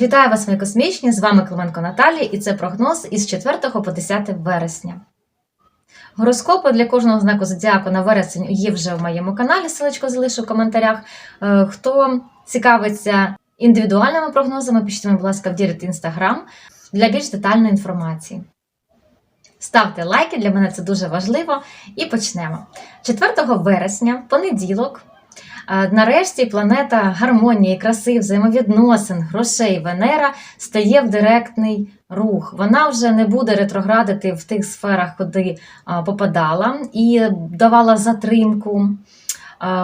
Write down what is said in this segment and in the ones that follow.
Вітаю вас, мої космічні! З вами Клименко Наталія, і це прогноз із 4 по 10 вересня. Гороскопи для кожного знаку зодіаку на вересень є вже в моєму каналі. Ссылочку залишу в коментарях. Е, Хто цікавиться індивідуальними прогнозами, пишіть будь ласка, в Дірект Інстаграм для більш детальної інформації. Ставте лайки, для мене це дуже важливо. І почнемо. 4 вересня, понеділок, нарешті планета гармонії, краси, взаємовідносин, грошей Венера стає в директний рух. Вона вже не буде ретроградити в тих сферах, куди попадала, і давала затримку.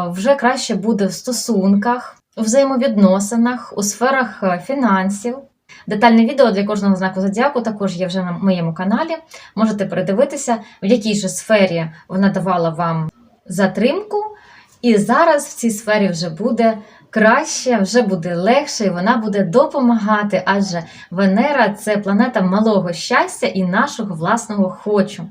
Вже краще буде в стосунках, у взаємовідносинах, у сферах е, фінансів. Детальне відео для кожного знаку зодіаку також є вже на моєму каналі. Можете передивитися, в якій же сфері вона давала вам затримку. І зараз в цій сфері вже буде краще, вже буде легше, і вона буде допомагати, адже Венера це планета малого щастя і нашого власного хочу.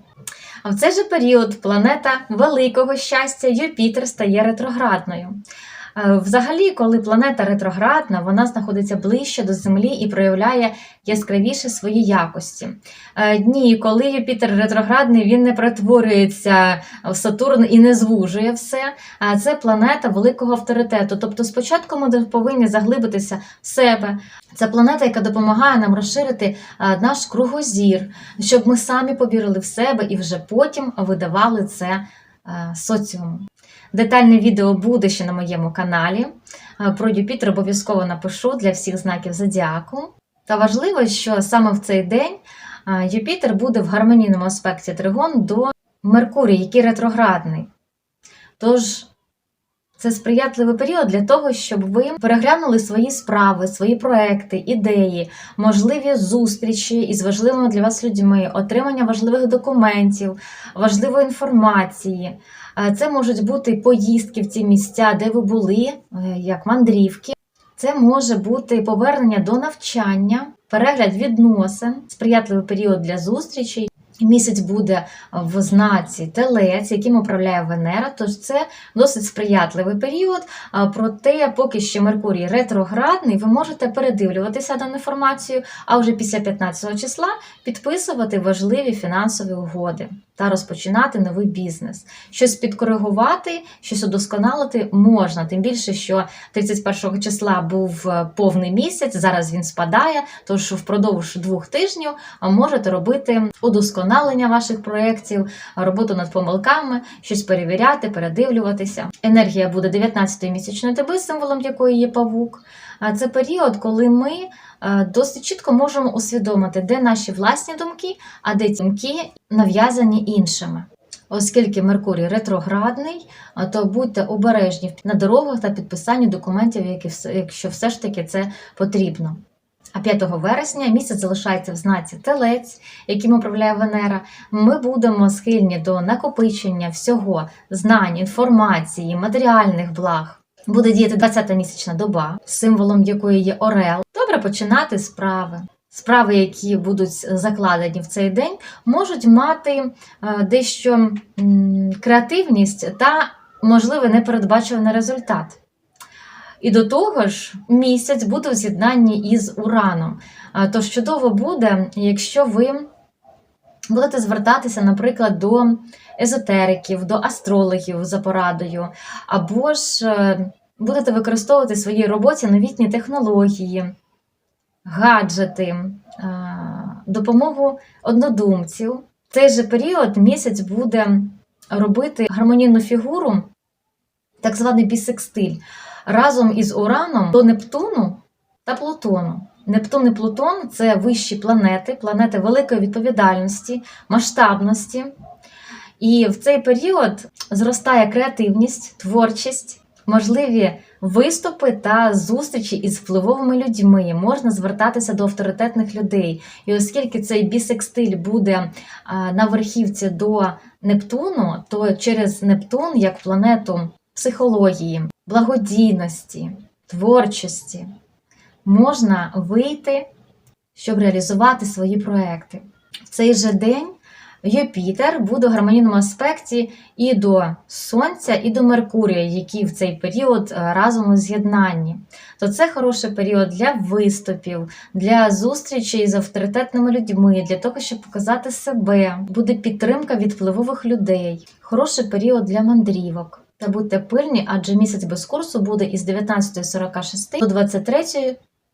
А в цей же період планета великого щастя Юпітер стає ретроградною. Е, Взагалі, коли планета ретроградна, вона знаходиться ближче до Землі і проявляє яскравіше свої якості. Е, Дні, коли Юпітер ретроградний, він не перетворюється в Сатурн і не звужує все. А це планета великого авторитету. Тобто, спочатку ми повинні заглибитися в себе. Це планета, яка допомагає нам розширити е, наш кругозір, щоб ми самі повірили в себе і вже потім видавали це соціуму. Детальне відео буде ще на моєму каналі. Е, Про Юпітер обов'язково напишу для всіх знаків зодіаку. Та важливо, що саме в цей день е, Юпітер буде в гармонійному аспекті тригон до Меркурія, який ретроградний. Тож це сприятливий період для того, щоб ви переглянули свої справи, свої проекти, ідеї, можливі зустрічі із важливими для вас людьми, отримання важливих документів, важливої інформації. Е, Це можуть бути поїздки в ці місця, де ви були, е, як мандрівки. Це може бути повернення до навчання, перегляд відносин, сприятливий період для зустрічей. Місяць буде в знаці телець, яким управляє Венера, тож це досить сприятливий період. Проте, поки що Меркурій ретроградний, ви можете передивлюватися дану інформацію, а вже після 15 числа підписувати важливі фінансові угоди та розпочинати новий бізнес. Щось підкоригувати, щось удосконалити можна. Тим більше, що 31 числа був е, повний місяць, зараз він спадає, тож впродовж двох тижнів можете робити удосконалення ваших проєктів, роботу над помилками, щось перевіряти, передивлюватися. Енергія буде 19-ї місячної доби, символом якої є павук. А Це період, коли ми е, досить чітко можемо усвідомити, де наші власні думки, а де думки нав'язані іншими. Оскільки Меркурій ретроградний, то будьте обережні на дорогах та підписанні документів, якщо все ж таки це потрібно. А 5 вересня місяць залишається в знаці Телець, яким управляє Венера. Ми будемо схильні до накопичення всього знань, інформації, матеріальних благ. Буде діяти 20-та місячна доба, символом якої є Орел. Добре починати справи. Справи, які будуть закладені в цей день, можуть мати е, дещо креативність та, можливо, непередбачуваний результат. І до того ж, місяць буде у з'єднанні із Ураном. А, Тож чудово буде, якщо ви будете звертатися, наприклад, до езотериків, до астрологів за порадою, або ж е, будете використовувати в своїй роботі новітні технології, гаджети, е, допомогу однодумців. В цей же період місяць буде робити гармонійну фігуру, так званий бісекстиль, разом із Ураном до Нептуну та Плутону. Нептун і Плутон це вищі планети, планети великої відповідальності, масштабності. І в цей період зростає креативність, творчість, можливі виступи та зустрічі із впливовими людьми. Можна звертатися до авторитетних людей. І оскільки цей бісекстиль буде на верхівці до Нептуну, то через Нептун, як планету психології, благодійності, творчості, можна вийти, щоб реалізувати свої проекти. В цей же день Юпітер буде в гармонійному аспекті і до Сонця, і до Меркурія, які в цей період е, разом у з'єднанні. То це хороший період для виступів, для зустрічей з авторитетними людьми, для того, щоб показати себе. Буде підтримка від впливових людей. Хороший період для мандрівок. Та будьте пильні, адже місяць без курсу буде із 19.46 до 23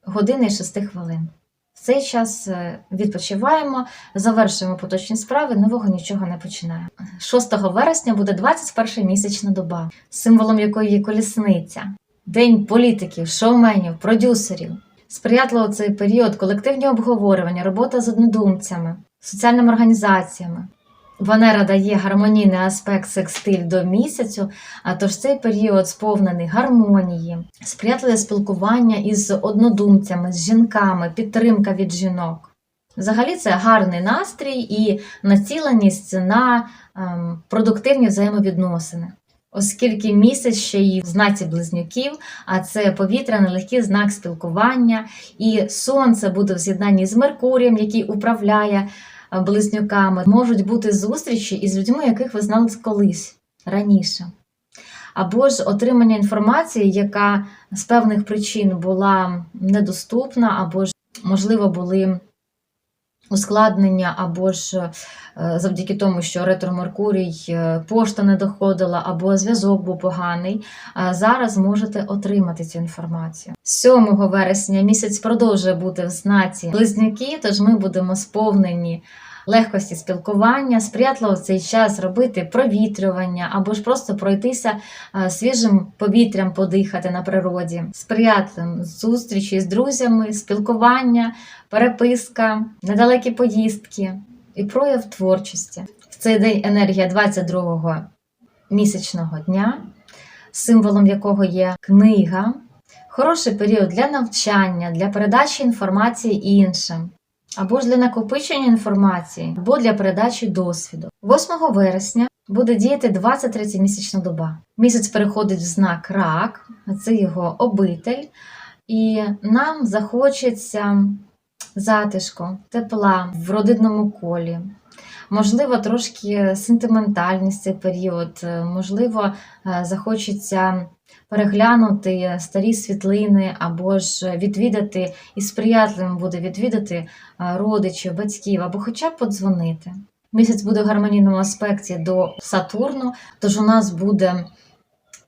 години і 6 хвилин. В цей час е, відпочиваємо, завершуємо поточні справи, нового нічого не починаємо. 6 вересня буде 21 місячна доба, символом якої є колісниця, день політиків, шоуменів, продюсерів. Сприятливо цей період колективні обговорювання, робота з однодумцями, соціальними організаціями. Венера дає гармонійний аспект секстиль до місяцю, а тож цей період сповнений гармонії, сприятливе спілкування із однодумцями, з жінками, підтримка від жінок. Взагалі це гарний настрій і націленість на ем, продуктивні взаємовідносини. Оскільки місяць ще й в знаці близнюків, а це повітряний легкий знак спілкування, і сонце буде в з'єднанні з Меркурієм, який управляє близнюками, можуть бути зустрічі із людьми, яких ви знали колись раніше. Або ж отримання інформації, яка з певних причин була недоступна, або ж, можливо, були ускладнення, або ж е, завдяки тому, що ретро Меркурій е, пошта не доходила, або зв'язок був поганий. Зараз можете отримати цю інформацію. 7 вересня місяць продовжує бути в знаці близнюки, тож ми будемо сповнені. Легкості спілкування, сприятливо в цей час робити провітрювання або ж просто пройтися е, свіжим повітрям, подихати на природі, сприятливим зустрічі з друзями, спілкування, переписка, недалекі поїздки і прояв творчості. В цей день енергія 22-го місячного дня, символом якого є книга, хороший період для навчання, для передачі інформації іншим. Або ж для накопичення інформації, або для передачі досвіду. 8 вересня буде діяти 23 місячна доба. Місяць переходить в знак рак, це його обитель, і нам захочеться затишку, тепла в родинному колі. Можливо, трошки сентиментальність цей період, можливо, е, захочеться переглянути старі світлини або ж відвідати і сприятливим буде відвідати е, родичів, батьків, або хоча б подзвонити. Місяць буде в гармонійному аспекті до Сатурну, тож у нас буде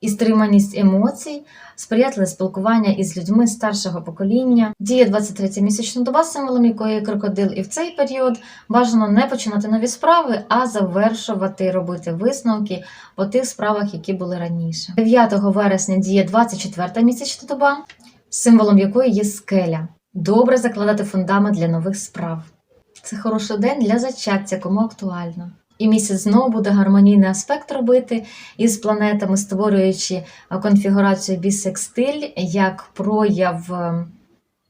і стриманість емоцій, сприятливе спілкування із людьми старшого покоління. Діє 23 місячна доба, символом якої крокодил, і в цей період бажано не починати нові справи, а завершувати робити висновки по тих справах, які були раніше. 9 вересня діє 24 місячна доба, символом якої є скеля. Добре закладати фундамент для нових справ. Це хороший день для зачаття, кому актуально. І місяць знову буде гармонійний аспект робити із планетами, створюючи е, конфігурацію бісекстиль як прояв е,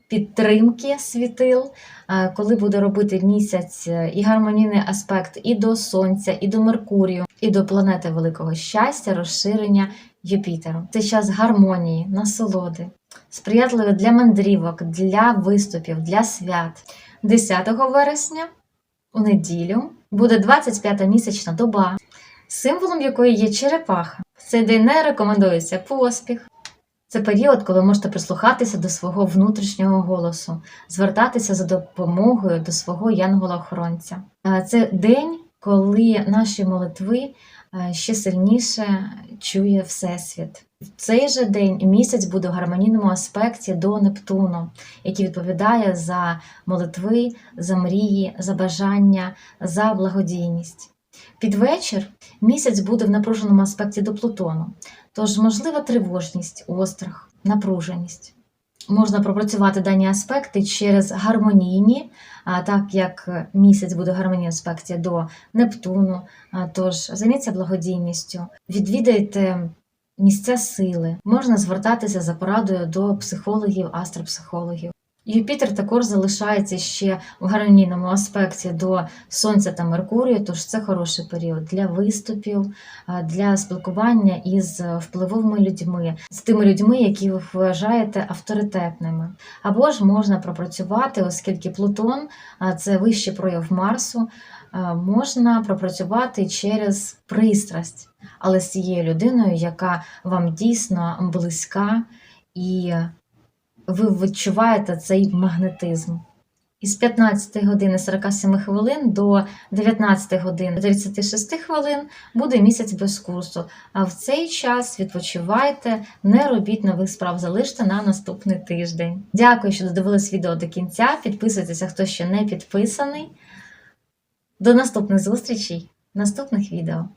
підтримки світил, е, коли буде робити місяць і гармонійний аспект і до Сонця, і до Меркурію, і до планети Великого щастя, розширення Юпітеру. Це час гармонії, насолоди, сприятливий для мандрівок, для виступів, для свят. 10 вересня у неділю буде 25-та місячна доба, символом якої є черепаха. В цей день не рекомендується поспіх. Це період, коли можете прислухатися до свого внутрішнього голосу, звертатися за допомогою до свого янгола-охоронця. Е, Це день, коли наші молитви е, ще сильніше чує Всесвіт. В цей же день місяць буде в гармонійному аспекті до Нептуну, який відповідає за молитви, за мрії, за бажання, за благодійність. Під вечір місяць буде в напруженому аспекті до Плутону, тож можлива тривожність, острах, напруженість. Можна пропрацювати дані аспекти через гармонійні, а так як місяць буде в гармонійному аспекті до Нептуну, тож займіться благодійністю, відвідайте місця сили. Можна звертатися за порадою до психологів, астропсихологів. Юпітер також залишається ще в гармонійному аспекті до Сонця та Меркурію, тож це хороший період для виступів, для спілкування із впливовими людьми, з тими людьми, які ви вважаєте авторитетними. Або ж можна пропрацювати, оскільки Плутон це вищий прояв Марсу, можна пропрацювати через пристрасть, але з цією людиною, яка вам дійсно близька і ви відчуваєте цей магнетизм. Із 15 години 47 хвилин до 19 годин 36 хвилин буде місяць без курсу. А в цей час відпочивайте, не робіть нових справ, залиште на наступний тиждень. Дякую, що додивились відео до кінця. Підписуйтеся, хто ще не підписаний. До наступних зустрічей наступних відео.